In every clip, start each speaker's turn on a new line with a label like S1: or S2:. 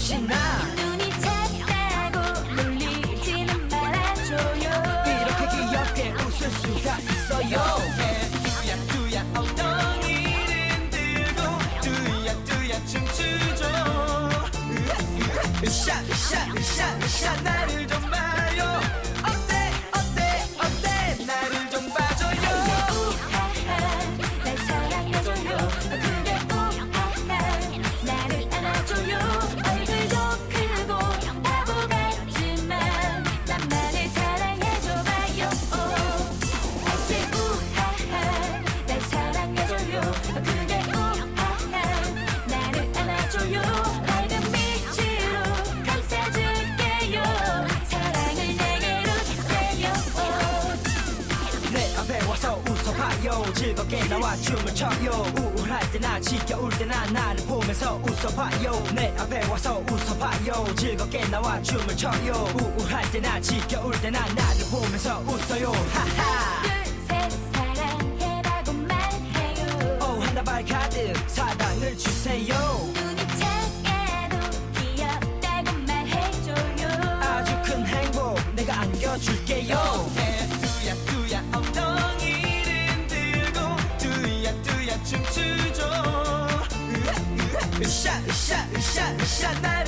S1: 왜 이러시나
S2: 눈이 작다고 놀리지는 말아줘요
S1: 이렇게 귀엽게 웃을 수가 있어요 뚜야 뚜야 엉덩이를 들고 뚜야 뚜야 춤추죠 샤샤샤샤 나를 좀 봐요 웃어봐요. 즐겁게 나와 춤을 춰요. 우울할 때나 지겨울 때나 나를 보면서 웃어봐요. 내 앞에 와서 웃어봐요. 즐겁게 나와 춤을 춰요. 우울할 때나 지겨울 때나 나를 보면서 웃어요. 하하 안겨줄게요. 뚜야 뚜야 엉덩이를 들고 뚜야 뚜야 춤추죠. 샤샤샤샤 나를 좀 봐요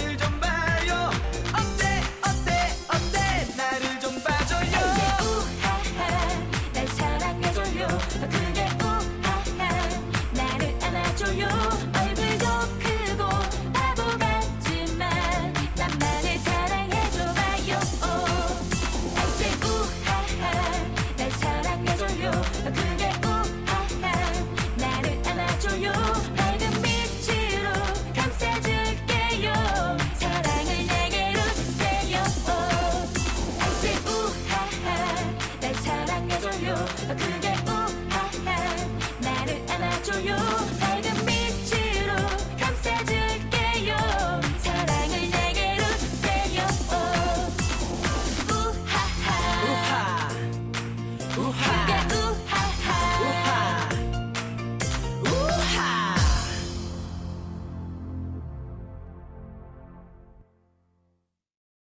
S2: I couldn't